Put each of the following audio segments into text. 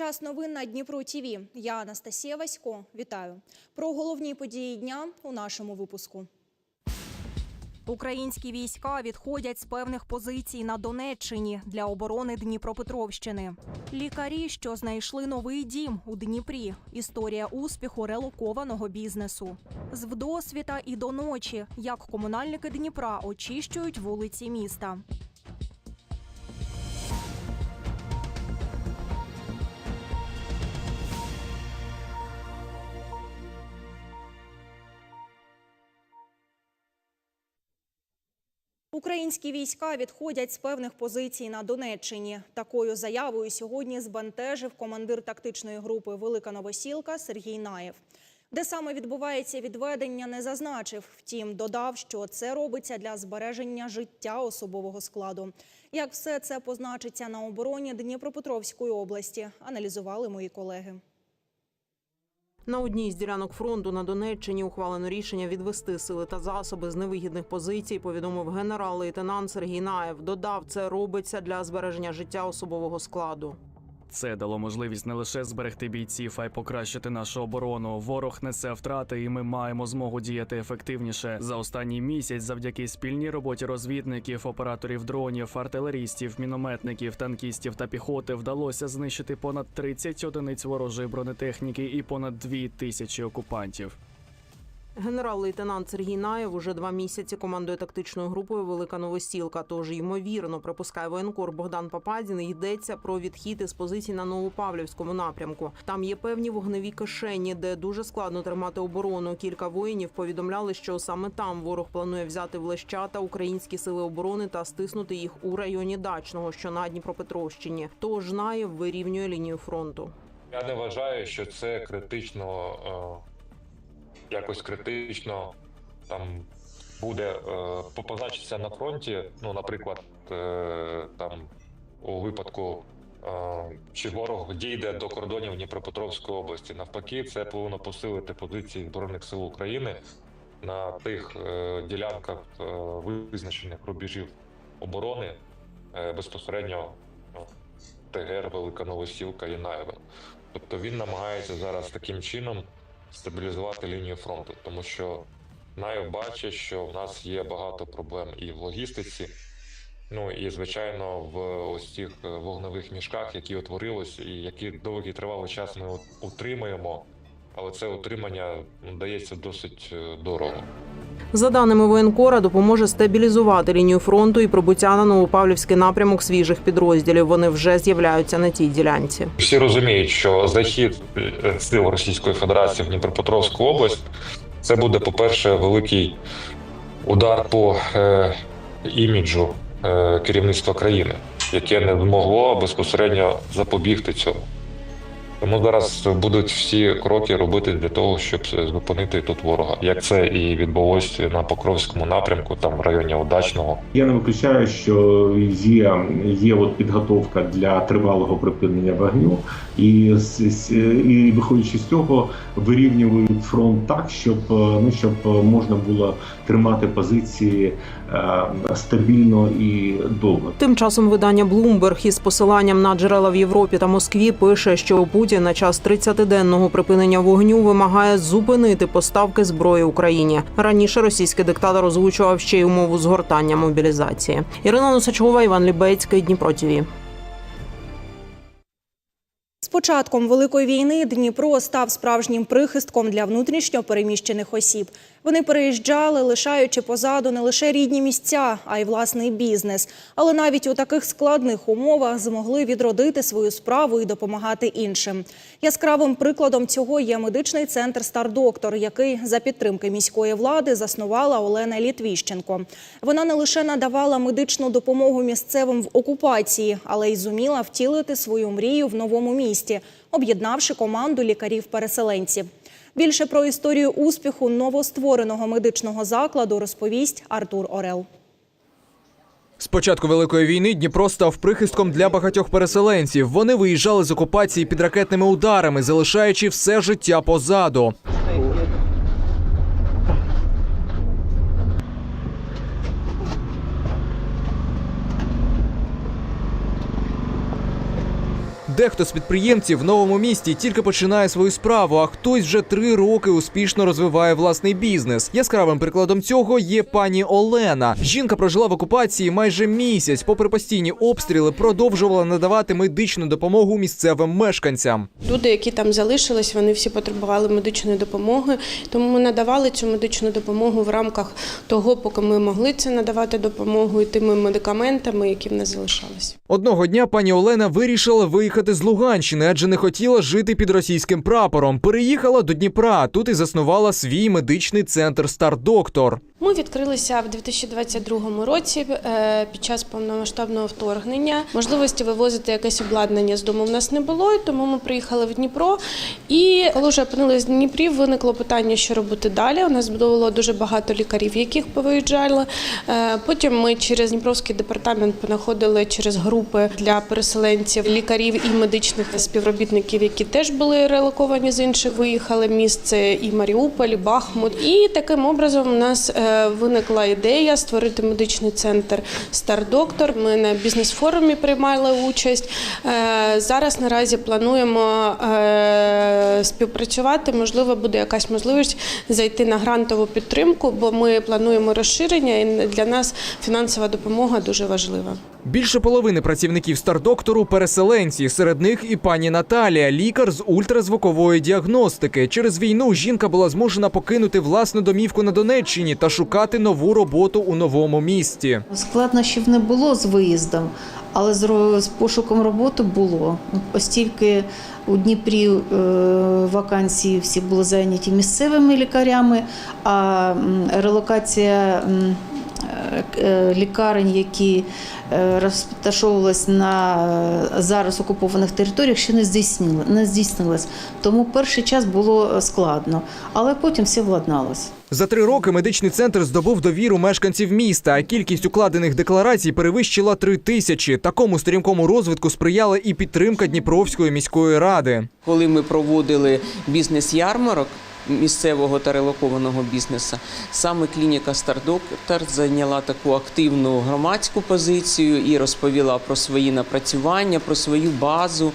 Час новин на Дніпро ТІВІ. Я Анастасія Васько. Вітаю. Про головні події дня у нашому випуску. Українські війська відходять з певних позицій на Донеччині для оборони Дніпропетровщини. Лікарі, що знайшли новий дім у Дніпрі. Історія успіху релокованого бізнесу. З вдосвіта і до ночі, як комунальники Дніпра очищують вулиці міста. Українські війська відходять з певних позицій на Донеччині. Такою заявою сьогодні збентежив командир тактичної групи Велика Новосілка Сергій Наєв. Де саме відбувається відведення, не зазначив. Втім, додав, що це робиться для збереження життя особового складу. Як все це позначиться на обороні Дніпропетровської області, аналізували мої колеги. На одній з ділянок фронту на Донеччині ухвалено рішення відвести сили та засоби з невигідних позицій. Повідомив генерал-лейтенант Сергій Наєв. Додав, це робиться для збереження життя особового складу. Це дало можливість не лише зберегти бійців, а й покращити нашу оборону. Ворог несе втрати, і ми маємо змогу діяти ефективніше. За останній місяць, завдяки спільній роботі розвідників, операторів дронів, артилерістів, мінометників, танкістів та піхоти, вдалося знищити понад 30 одиниць ворожої бронетехніки і понад 2 тисячі окупантів. Генерал-лейтенант Сергій Наєв уже два місяці командує тактичною групою Велика Новосілка. Тож ймовірно припускає воєнкор Богдан Пападін. Йдеться про відхід із позицій на Новопавлівському напрямку. Там є певні вогневі кишені, де дуже складно тримати оборону. Кілька воїнів повідомляли, що саме там ворог планує взяти в Лещата українські сили оборони та стиснути їх у районі Дачного, що на Дніпропетровщині. Тож Наєв вирівнює лінію фронту. Я не вважаю, що це критично, е, якось критично там буде е, позначитися на фронті. Ну, наприклад, е, там у випадку, е, чи ворог дійде до кордонів Дніпропетровської області. Навпаки, це повинно посилити позиції Збройних сил України на тих е, ділянках е, визначених рубежів оборони е, безпосередньо ну, ТГР, Велика Новосілка і Наєве. Тобто він намагається зараз таким чином стабілізувати лінію фронту, тому що Наєв бачить, що в нас є багато проблем і в логістиці, ну і звичайно в ось цих е, вогневих мішках, які утворились, і які довгий тривалий час ми утримуємо. Але це утримання дається досить е, дорого. За даними воєнкора, допоможе стабілізувати лінію фронту і прибуття на Новопавлівський напрямок свіжих підрозділів. Вони вже з'являються на тій ділянці. Всі розуміють, що захід е, сил Російської Федерації в Дніпропетровську область це буде, по-перше, великий удар по е, іміджу е, керівництва країни, яке не змогло безпосередньо запобігти цьому. Тому зараз будуть всі кроки робити для того, щоб зупинити тут ворога, як це і відбулося на Покровському напрямку, там в районі Удачного. Я не виключаю, що є, є от підготовка для тривалого припинення вогню, і, і виходячи з цього, вирівнюють фронт так, щоб е, ну щоб можна було тримати позиції е, стабільно і довго. Тим часом видання Bloomberg із посиланням на джерела в Європі та Москві пише, що Путін на час 30-денного припинення вогню вимагає зупинити поставки зброї Україні. Раніше російський диктатор озвучував ще й умову згортання мобілізації. Ірина Носачкова, Іван Лібецький, Дніпро ТІВІ. Початком Великої війни Дніпро став справжнім прихистком для внутрішньо переміщених осіб. Вони переїжджали, лишаючи позаду не лише рідні місця, а й власний бізнес. Але навіть у таких складних умовах змогли відродити свою справу і допомагати іншим. Яскравим прикладом цього є медичний центр Стардоктор, який за підтримки міської влади заснувала Олена Літвіщенко. Вона не лише надавала медичну допомогу місцевим в окупації, але й зуміла втілити свою мрію в новому місті, об'єднавши команду лікарів-переселенців. Більше про історію успіху новоствореного медичного закладу розповість Артур Орел. З початку великої війни Дніпро став прихистком для багатьох переселенців. Вони виїжджали з окупації під ракетними ударами, залишаючи все життя позаду. Дехто з підприємців в новому місті тільки починає свою справу, а хтось вже три роки успішно розвиває власний бізнес. Яскравим прикладом цього є пані Олена. Жінка прожила в окупації майже місяць. Попри постійні обстріли, продовжувала надавати медичну допомогу місцевим мешканцям. Люди, які там залишились, вони всі потребували медичної допомоги. Тому ми надавали цю медичну допомогу в рамках того, поки ми могли це надавати допомогу і тими медикаментами, які в нас залишались. Одного дня пані Олена вирішила виїхати з Луганщини, адже не хотіла жити під російським прапором. Переїхала до Дніпра. Тут і заснувала свій медичний центр Стар Доктор. Ми відкрилися в 2022 році е, під час повномасштабного вторгнення. Можливості вивозити якесь обладнання з дому в нас не було, тому ми приїхали в Дніпро. І коли вже опинилися в Дніпрі, виникло питання, що робити далі. У нас було дуже багато лікарів, яких повиїжджали. Е, Потім ми через Дніпровський департамент понаходили через групи для переселенців лікарів і медичних співробітників, які теж були релоковані з інших. Виїхали міст це і Маріуполь, і Бахмут. І таким образом у нас е, виникла ідея створити медичний центр Стар Доктор. Ми на бізнес-форумі приймали участь. Е, Зараз наразі плануємо е, співпрацювати. Можливо, буде якась можливість зайти на грантову підтримку, бо ми плануємо розширення, і для нас фінансова допомога дуже важлива. Більше половини працівників Стардоктору переселенці. Серед них і пані Наталія, лікар з ультразвукової діагностики. Через війну жінка була змушена покинути власну домівку на Донеччині та шукати нову роботу у новому місті. Складнощів не було з виїздом, але з, пошуком роботи було. Оскільки у Дніпрі е, вакансії всі були зайняті місцевими лікарями, а релокація лікарень, які е, розташовувались на е, зараз окупованих територіях, ще не здійснила, не здійснилась. Тому перший час було е, складно, але потім все владналось. За три роки медичний центр здобув довіру мешканців міста, а кількість укладених декларацій перевищила три тисячі. Такому стрімкому розвитку сприяла і підтримка Дніпровської міської ради. Коли ми проводили бізнес-ярмарок місцевого та релокованого бізнесу, саме клініка Стардоктор зайняла таку активну громадську позицію і розповіла про свої напрацювання, про свою базу,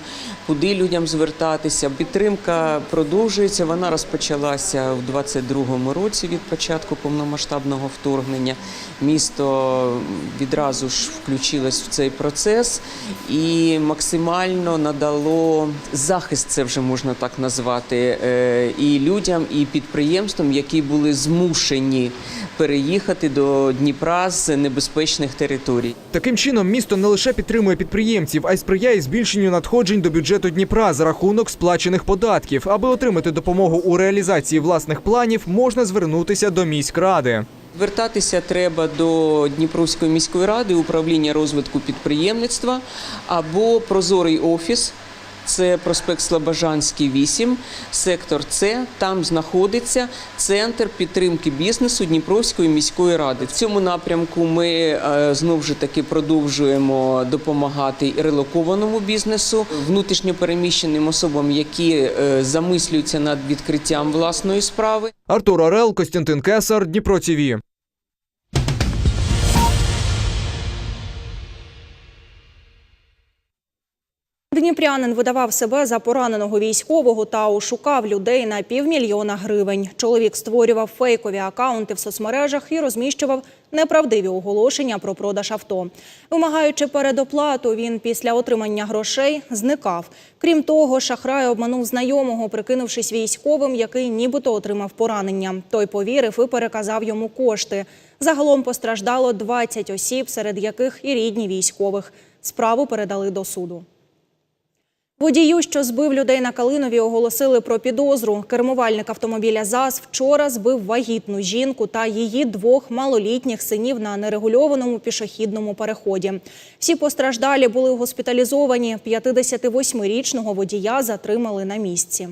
куди людям звертатися. Підтримка продовжується. Вона розпочалася у 22-му році від початку повномасштабного вторгнення. Місто відразу ж включилось в цей процес і максимально надало захист, це вже можна так назвати, е, і людям, і підприємствам, які були змушені переїхати до Дніпра з небезпечних територій. Таким чином, місто не лише підтримує підприємців, а й сприяє збільшенню надходжень до бюджету Дніпра за рахунок сплачених податків. Аби отримати допомогу у реалізації власних планів, можна звернутися до міськради. Звертатися треба до Дніпровської міської ради, управління розвитку підприємництва або Прозорий офіс. Це проспект Слобожанський, 8, сектор С. Там знаходиться центр підтримки бізнесу Дніпровської міської ради. В цьому напрямку ми е, знову ж таки продовжуємо допомагати релокованому бізнесу, внутрішньопереміщеним особам, які е, замислюються над відкриттям власної справи. Артур Орел, Костянтин Кесар, Дніпро ТІВІ. Дніпрянин видавав себе за пораненого військового та ошукав людей на півмільйона гривень. Чоловік створював фейкові акаунти в соцмережах і розміщував неправдиві оголошення про продаж авто. Вимагаючи передоплату, він після отримання грошей зникав. Крім того, шахрай обманув знайомого, прикинувшись військовим, який нібито отримав поранення. Той повірив і переказав йому кошти. Загалом постраждало 20 осіб, серед яких і рідні військових. Справу передали до суду. Водію, що збив людей на Калинові, оголосили про підозру. Кермувальник автомобіля ЗАЗ вчора збив вагітну жінку та її двох малолітніх синів на нерегульованому пішохідному переході. Всі постраждалі були госпіталізовані. 58-річного водія затримали на місці.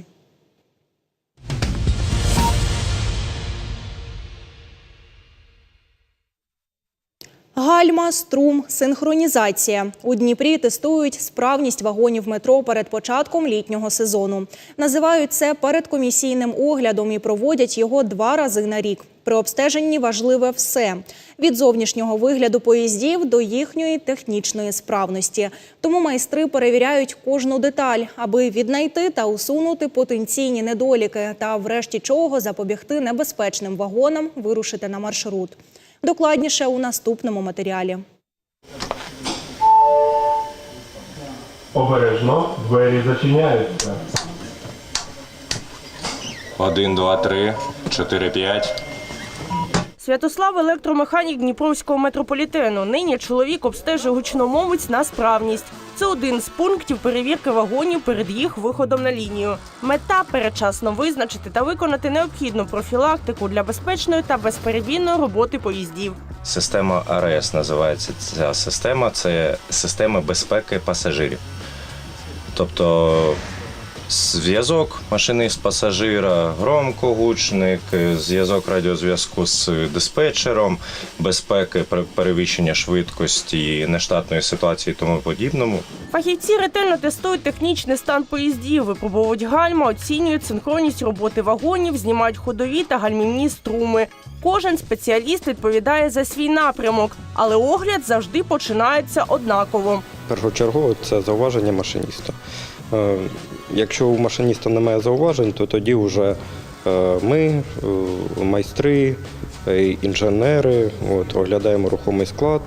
Гальма, струм, синхронізація. У Дніпрі тестують справність вагонів метро перед початком літнього сезону. Називають це передкомісійним оглядом і проводять його два рази на рік. При обстеженні важливе все від зовнішнього вигляду поїздів до їхньої технічної справності. Тому майстри перевіряють кожну деталь, аби віднайти та усунути потенційні недоліки та, врешті чого, запобігти небезпечним вагонам вирушити на маршрут. Докладніше у наступному матеріалі. Обережно, двері зачиняються. Один, два, три, чотири, п'ять. Святослав електромеханік Дніпровського метрополітену. Нині чоловік обстежує гучномовець на справність. Це один з пунктів перевірки вагонів перед їх виходом на лінію. Мета передчасно визначити та виконати необхідну профілактику для безпечної та безперебійної роботи поїздів. Система АРС називається ця система. Це система безпеки пасажирів. Тобто зв'язок машинист пасажира, громкогучник, зв'язок радіозв'язку з диспетчером, безпеки пере- перевищення швидкості, нештатної ситуації і тому подібному. Фахівці ретельно тестують технічний стан поїздів, випробовують гальма, оцінюють синхронність роботи вагонів, знімають ходові та гальмівні струми. Кожен спеціаліст відповідає за свій напрямок, але огляд завжди починається однаково. Першочергово це зауваження машиніста. Е, Якщо у машиніста немає зауважень, то тоді вже е, ми, е, майстри, інженери, от, оглядаємо рухомий склад,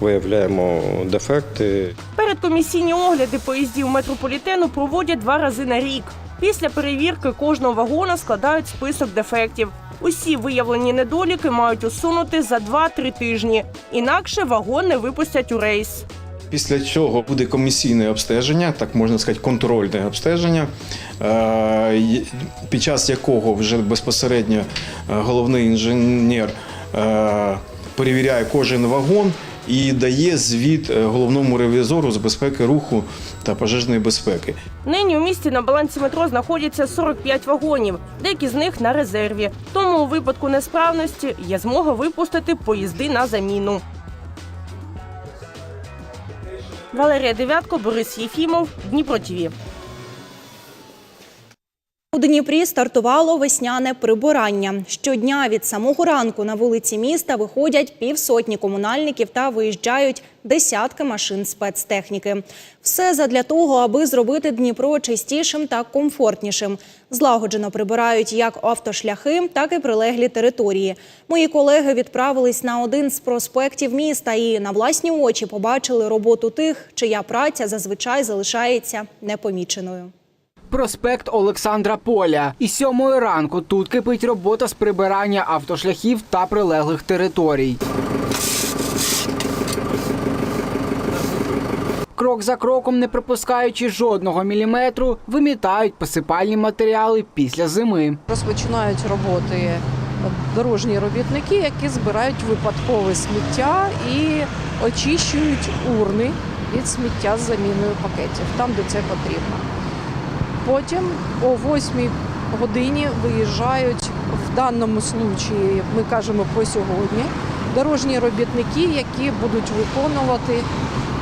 виявляємо дефекти. Передкомісійні огляди поїздів метрополітену проводять два рази на рік. Після перевірки кожного вагона складають список дефектів. Усі виявлені недоліки мають усунути за 2-3 тижні. Інакше вагон не випустять у рейс. Після цього буде комісійне обстеження, так можна сказати, контрольне обстеження, е, під час якого вже безпосередньо е, головний інженер е, перевіряє кожен вагон і дає звіт головному ревізору з безпеки руху та пожежної безпеки. Нині у місті на балансі метро знаходяться 45 вагонів, деякі з них на резерві. Тому у випадку несправності є змога випустити поїзди на заміну. Валерія Девятко, Борис Єфімов, Дніпро ТІВІ. Дніпрі стартувало весняне прибирання. Щодня від самого ранку на вулиці міста виходять півсотні комунальників та виїжджають десятки машин спецтехніки. Все задля того, аби зробити Дніпро чистішим та комфортнішим. Злагоджено прибирають як автошляхи, так і прилеглі території. Мої колеги відправились на один з проспектів міста і на власні очі побачили роботу тих, чия праця зазвичай залишається непоміченою. Проспект Олександра Поля. Із сьомої ранку тут кипить робота з прибирання автошляхів та прилеглих територій. Крок за кроком, не пропускаючи жодного міліметру, вимітають посипальні матеріали після зими. Розпочинають роботи дорожні робітники, які збирають випадкове сміття і очищують урни від сміття з заміною пакетів, там, де це потрібно. Потім о 8 годині виїжджають в даному случаї, ми кажемо по сьогодні, дорожні робітники, які будуть виконувати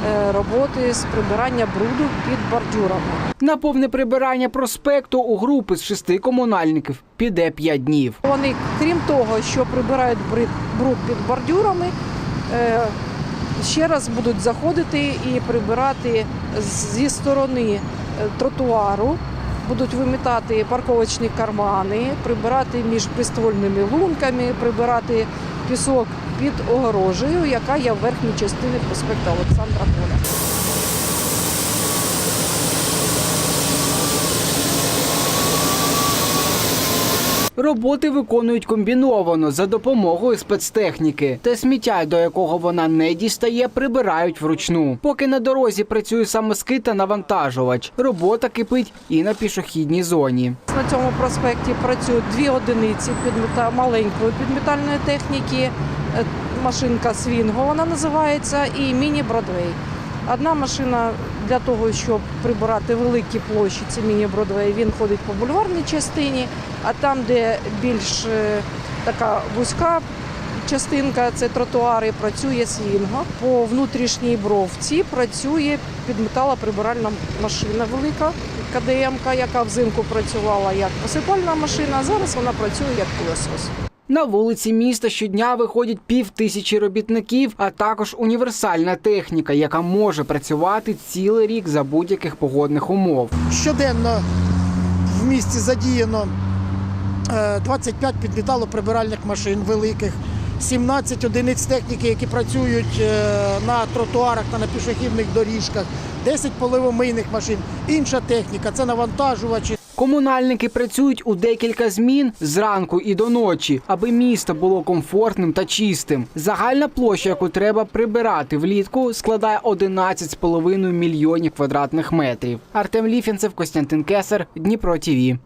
е, роботи з прибирання бруду під бордюрами. На повне прибирання проспекту у групи з шести комунальників піде п'ять днів. Вони, крім того, що прибирають бруд під бордюрами, е, ще раз будуть заходити і прибирати зі сторони е, тротуару, будуть вимітати парковочні кармани, прибирати між приствольними лунками, прибирати пісок під огорожею, яка є в верхній частині проспекту Олександра Поля. Роботи виконують комбіновано за допомогою спецтехніки. Те сміття, до якого вона не дістає, прибирають вручну. Поки на дорозі працює самоскид та навантажувач. Робота кипить і на пішохідній зоні. На цьому проспекті працюють дві одиниці підмета... маленької підметальної техніки. Е, Машинка Свінго вона називається, і міні-бродвей. Одна машина для того, щоб прибирати великі площі, це міні-бродвей, він ходить по бульварній частині, а там, де більш е, така вузька частинка, це тротуари, працює Свінго. По внутрішній бровці працює підметалоприбиральна машина велика. КДМ, яка взимку працювала як посипальна машина, а зараз вона працює як пилосос. На вулиці міста щодня виходять пів тисячі робітників, а також універсальна техніка, яка може працювати цілий рік за будь-яких погодних умов. Щоденно в місті задіяно е, 25 підлітало-прибиральних машин великих, 17 одиниць техніки, які працюють е, на тротуарах та на пішохідних доріжках, 10 поливомийних машин, інша техніка це навантажувачі. Комунальники працюють у декілька змін зранку і до ночі, аби місто було комфортним та чистим. Загальна площа, яку треба прибирати влітку, складає 11,5 мільйонів квадратних метрів. Артем Ліфінцев, Костянтин Кесар, Дніпро ТІВІ.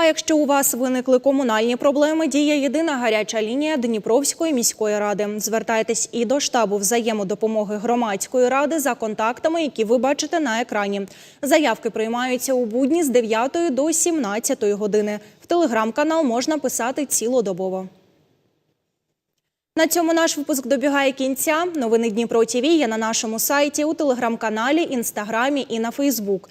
А якщо у вас виникли комунальні проблеми, діє єдина гаряча лінія Дніпровської міської ради. Звертайтесь і до штабу взаємодопомоги громадської ради за контактами, які ви бачите на екрані. Заявки приймаються у будні з 9 до 17 години. В телеграм-канал можна писати цілодобово. На цьому наш випуск добігає кінця. Новини Дніпро ТІВІ є на нашому сайті, у телеграм-каналі, інстаграмі і на Фейсбук.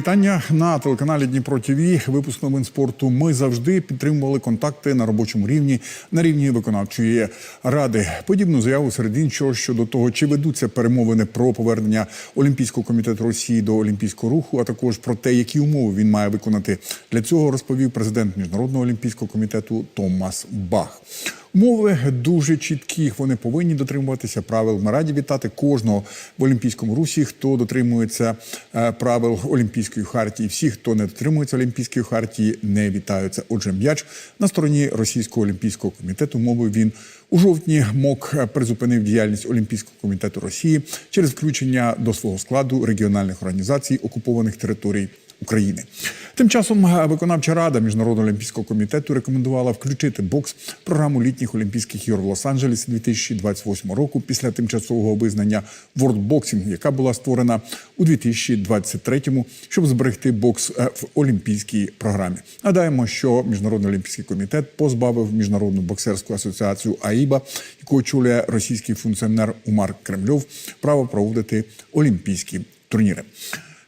Вітання на телеканалі Дніпро ТВ. Випуск новин спорту. Ми завжди підтримували контакти на робочому рівні на рівні виконавчої ради. Подібну заяву серед іншого щодо того, чи ведуться перемовини про повернення Олімпійського комітету Росії до Олімпійського руху, а також про те, які умови він має виконати. Для цього розповів президент міжнародного олімпійського комітету Томас Бах. Умови дуже чіткі. Вони повинні дотримуватися правил. Ми раді вітати кожного в Олімпійському русі, хто дотримується е, правил Олімпійської хартії. Всі, хто не дотримується Олімпійської хартії, не вітаються. Отже, м'яч на стороні Російського олімпійського комітету. Мовив він у жовтні. МОК призупинив діяльність Олімпійського комітету Росії через включення до свого складу регіональних організацій окупованих територій. України тим часом е, виконавча рада міжнародного олімпійського комітету рекомендувала включити бокс програму літніх олімпійських ігор в Лос-Анджелесі 2028 року після тимчасового визнання Boxing, яка була створена у 2023-му, щоб зберегти бокс е, в олімпійській програмі. Нагадаємо, що міжнародний олімпійський комітет позбавив міжнародну боксерську асоціацію АІБА, яку очолює російський функціонер Умар Кремльов, право проводити олімпійські турніри.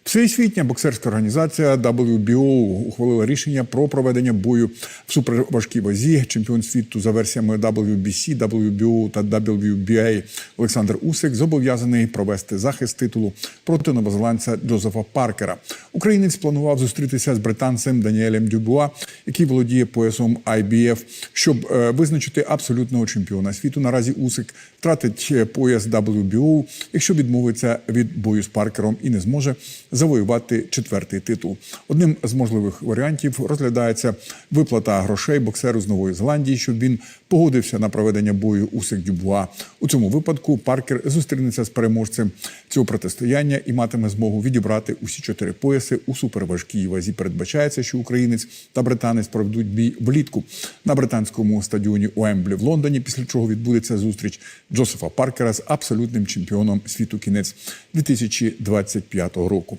Всесвітня боксерська організація WBO ухвалила рішення про проведення бою в суперважкій вазі. Чемпіон світу за версіями WBC, WBO та WBA Олександр Усик зобов'язаний провести захист титулу проти новозеландця Джозефа Паркера. Українець планував зустрітися з британцем Даніелем Дюбуа, який володіє поясом IBF, щоб е, визначити абсолютного чемпіона світу. Наразі Усик втратить е, пояс WBO, якщо відмовиться від бою з Паркером і не зможе завоювати четвертий титул. Одним з можливих варіантів розглядається виплата грошей боксеру з Нової Зеландії, щоб він погодився на проведення бою Усик Дюбуа. У цьому випадку Паркер зустрінеться з переможцем цього протистояння і матиме змогу відібрати усі чотири пояси у суперважкій вазі. Передбачається, що українець та британець проведуть бій влітку на британському стадіоні Уемблі в Лондоні. Після чого відбудеться зустріч Джозефа Паркера з абсолютним чемпіоном світу кінець 2025 року.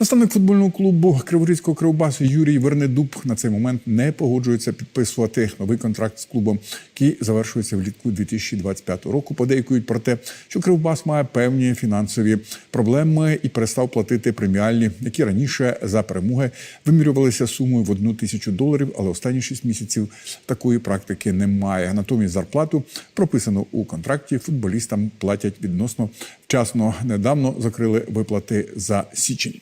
Наставник футбольного клубу Криворізького кривбасу Юрій Вернедуб на цей момент не погоджується підписувати новий контракт з клубом, який завершується влітку 2025 року. Подейкують про те, що Кривбас має певні фінансові проблеми і перестав платити преміальні, які раніше за перемоги вимірювалися сумою в одну тисячу доларів, але останні шість місяців такої практики немає. Натомість зарплату прописано у контракті. Футболістам платять відносно вчасно. Недавно закрили виплати за січень.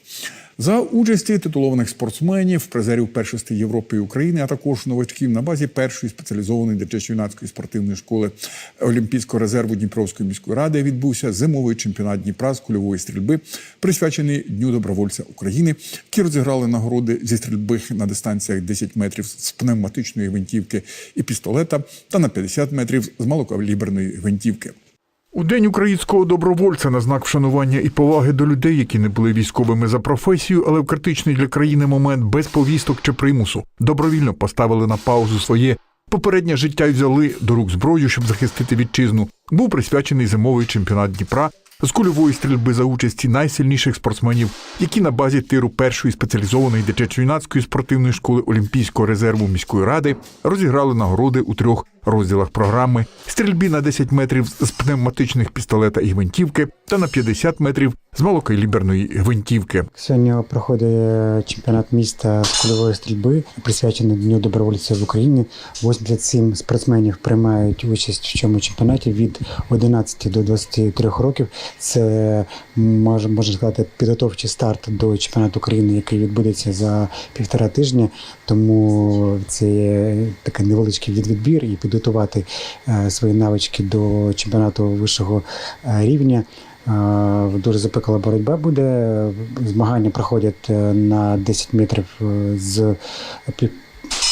За участі титулованих спортсменів, призерів першості Європи і України, а також новачків на базі першої спеціалізованої дитячо-юнацької спортивної школи Олімпійського резерву Дніпровської міської ради відбувся зимовий чемпіонат Дніпра з кульової стрільби, присвячений Дню добровольця України, які розіграли нагороди зі стрільби на дистанціях 10 метрів з пневматичної гвинтівки і пістолета та на 50 метрів з малокаліберної гвинтівки. У день українського добровольця на знак вшанування і поваги до людей, які не були військовими за професією, але в критичний для країни момент без повісток чи примусу добровільно поставили на паузу своє попереднє життя і взяли до рук зброю, щоб захистити вітчизну. Був присвячений зимовий чемпіонат Дніпра з кульової стрільби за участі найсильніших спортсменів, які на базі тиру першої спеціалізованої дитячо-юнацької спортивної школи Олімпійського резерву міської ради розіграли нагороди у трьох розділах програми: стрільбі на 10 метрів з пневматичних пістолета і гвинтівки та на 50 метрів з малокаліберної гвинтівки. Сьогодні проходить чемпіонат міста з кульової стрільби, присвячений Дню добровольців в Україні. 87 спортсменів приймають участь в цьому чемпіонаті від 11 до 23 років. Це може можна сказати підготовчий старт до чемпіонату України, який відбудеться за півтора тижня. Тому це такий невеличкий відбір і підготувати е, свої навички до чемпіонату вищого е, рівня. Е, Дуже запекла боротьба буде. Змагання проходять на 10 метрів з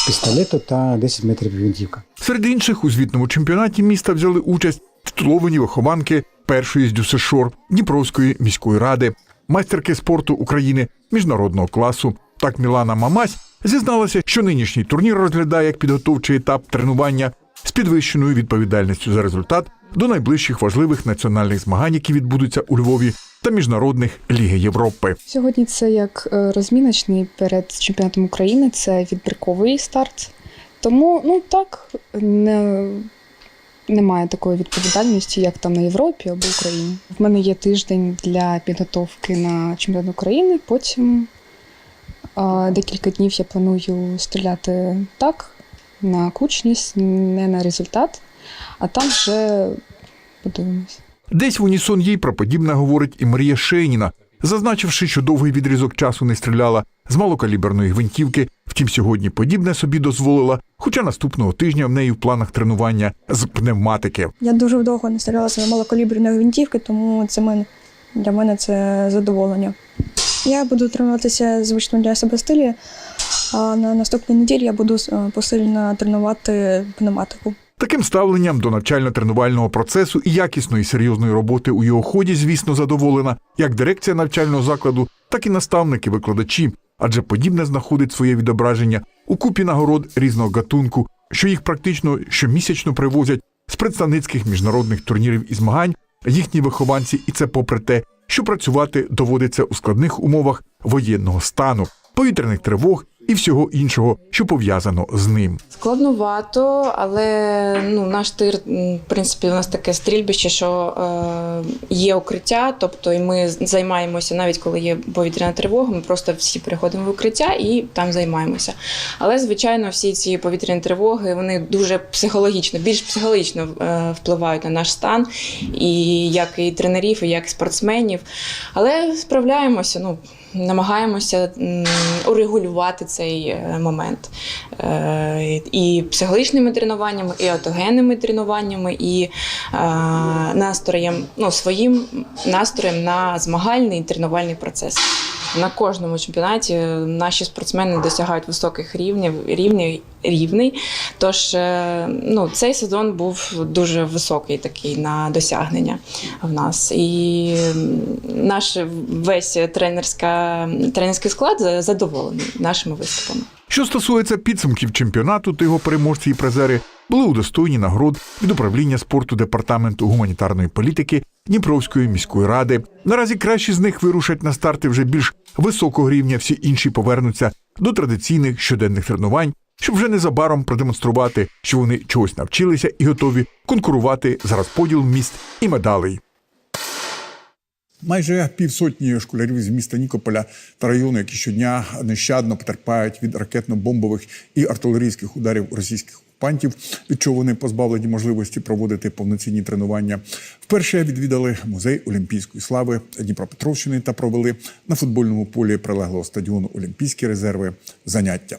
пістолету та 10 метрів гвинтівка. Серед інших у звітному чемпіонаті міста взяли участь титуловані вихованки першої з Дюсешор Дніпровської міської ради, майстерки спорту України міжнародного класу. Так Мілана Мамась зізналася, що нинішній турнір розглядає як підготовчий етап тренування з підвищеною відповідальністю за результат до найближчих важливих національних змагань, які відбудуться у Львові та міжнародних Ліги Європи. Сьогодні це як е, розміночний перед чемпіонатом України, це відбірковий старт. Тому, ну так, не, немає такої відповідальності, як там на Європі або Україні. В мене є тиждень для підготовки на чемпіонат України. Потім декілька днів я планую стріляти так, на кучність, не на результат, а там вже подивимось. Десь в унісон їй про подібне говорить і Марія Шейніна, зазначивши, що довгий відрізок часу не стріляла з малокаліберної гвинтівки. Втім, сьогодні подібне собі дозволила, хоча наступного тижня в неї в планах тренування з пневматики. Я дуже довго не стріляла з малокаліберної гвинтівки, тому це мен, для мене це задоволення. Я буду тренуватися звично для себе стилі, а на наступній неділі я буду е, посильно тренувати пневматику. Таким ставленням до навчально-тренувального процесу і якісної серйозної роботи у його ході, звісно, задоволена як дирекція навчального закладу, так і наставники, викладачі, адже подібне знаходить своє відображення у купі нагород різного гатунку, що їх практично щомісячно привозять з представницьких міжнародних турнірів і змагань їхні вихованці, і це попри те, що працювати доводиться у складних умовах воєнного стану, повітряних тривог і всього іншого, що пов'язано з ним. Складновато, але ну, наш тир, в принципі, у нас таке стрільбище, що е, є укриття, тобто і ми займаємося навіть коли є повітряна тривога, ми просто всі переходимо в укриття і там займаємося. Але, звичайно, всі ці повітряні тривоги вони дуже психологічно, більш психологічно е, впливають на наш стан, і як і тренерів, і як спортсменів. Але справляємося. Ну, намагаємося урегулювати цей е, момент Е, і психологічними тренуваннями, і автогенними тренуваннями, і е, настроєм, ну, своїм настроєм на змагальний тренувальний процес. На кожному чемпіонаті наші спортсмени досягають високих рівнів, рівнів рівний. Тож е, ну, цей сезон був дуже високий такий на досягнення в нас. І наш весь тренерська, тренерський склад задоволений нашими виступами. Що стосується підсумків чемпіонату, то його переможці і призери були удостоєні нагород від управління спорту департаменту гуманітарної політики Дніпровської міської ради. Наразі кращі з них вирушать на старти вже більш високого рівня. Всі інші повернуться до традиційних щоденних тренувань, щоб вже незабаром продемонструвати, що вони чогось навчилися і готові конкурувати за розподіл міст і медалей. Майже півсотні школярів з міста Нікополя та району, які щодня нещадно потерпають від ракетно-бомбових і артилерійських ударів російських окупантів, від чого вони позбавлені можливості проводити повноцінні тренування. Вперше відвідали музей Олімпійської слави Дніпропетровщини та провели на футбольному полі прилеглого стадіону Олімпійські резерви заняття.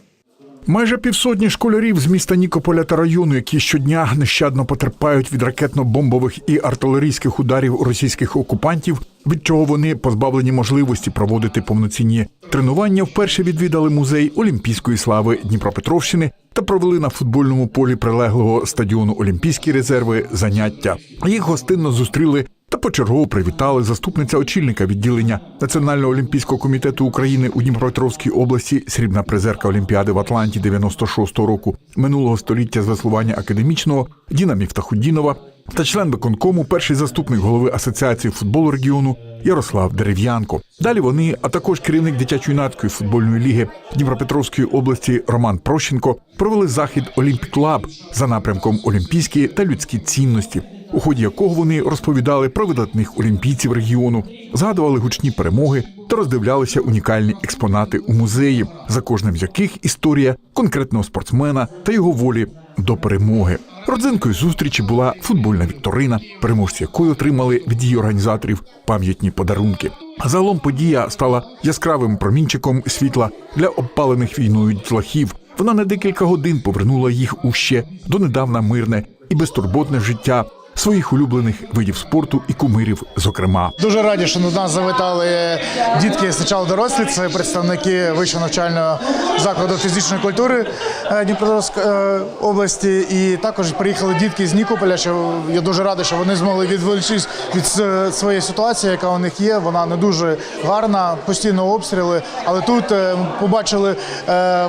Майже півсотні школярів з міста Нікополя та району, які щодня нещадно потерпають від ракетно-бомбових і артилерійських ударів російських окупантів, від чого вони позбавлені можливості проводити повноцінні тренування, вперше відвідали музей Олімпійської слави Дніпропетровщини та провели на футбольному полі прилеглого стадіону Олімпійські резерви заняття. Їх гостинно зустріли та почергово привітали заступниця очільника відділення Національного олімпійського комітету України у Дніпропетровській області, срібна призерка Олімпіади в Атланті 96-го року минулого століття з веслування академічного Діна Міфтахудінова та член виконкому, перший заступник голови асоціації футболу регіону Ярослав Дерев'янко. Далі вони, а також керівник дитячо-юнацької футбольної ліги Дніпропетровської області Роман Прощенко провели захід Олімпік Лаб за напрямком Олімпійські та людські цінності, у ході якого вони розповідали про видатних олімпійців регіону, згадували гучні перемоги та роздивлялися унікальні експонати у музеї, за кожним з яких історія конкретного спортсмена та його волі до перемоги. Родзинкою зустрічі була футбольна вікторина, переможці якої отримали від її організаторів пам'ятні подарунки. Загалом подія стала яскравим промінчиком світла для обпалених війною дітлахів. Вона на декілька годин повернула їх у ще донедавна мирне і безтурботне життя своїх улюблених видів спорту і кумирів, зокрема. Дуже раді, що до нас завітали дітки спочатку дорослі. Це представники вищого навчального закладу фізичної культури е, Дніпропетровської е, області. І також приїхали дітки з Нікополя. Що я дуже радий, що вони змогли відволічись від своєї ситуації, яка у них є. Вона не дуже гарна, постійно обстріли. Але тут е, побачили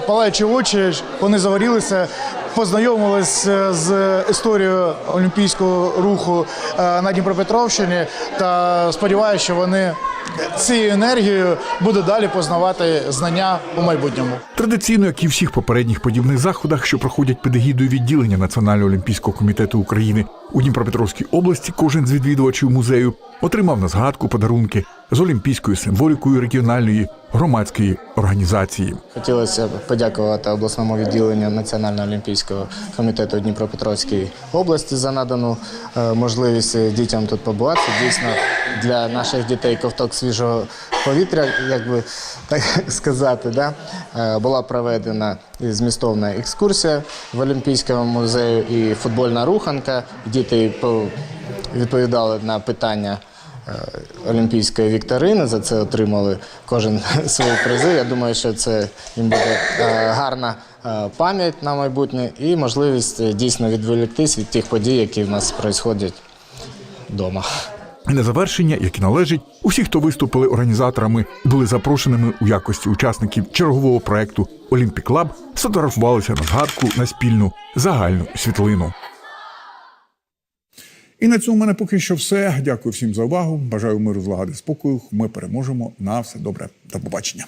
палаючі очі, вони загорілися. Познайомилися з історією олімпійського руху е, на Дніпропетровщині та сподіваюся, що вони цією енергією будуть далі познавати знання у майбутньому. Традиційно, як і всіх попередніх подібних заходах, що проходять під егідою відділення Національного олімпійського комітету України у Дніпропетровській області, кожен з відвідувачів музею отримав на згадку подарунки з олімпійською символікою регіональної громадської організації. Хотілося б подякувати обласному відділенню Національного олімпійського комітету Дніпропетровської області за надану е, можливість дітям тут побувати. Дійсно, для наших дітей ковток свіжого повітря, як би так сказати, да? Е, була проведена змістовна екскурсія в Олімпійському музею і футбольна руханка. Діти відповідали на питання. е, Олімпійської вікторини за це отримали кожен свої призи. Я думаю, що це їм буде е, гарна пам'ять на майбутнє і можливість дійсно відволіктись від тих подій, які в нас відбуваються вдома. І на завершення, як і належить, усі, хто виступили організаторами, були запрошеними у якості учасників чергового проекту Олімпік Лаб, сфотографувалися на згадку на спільну загальну світлину. І на цьому в мене поки що все. Дякую всім за увагу. Бажаю миру, злагоди, спокою. Ми переможемо. На все добре. До побачення.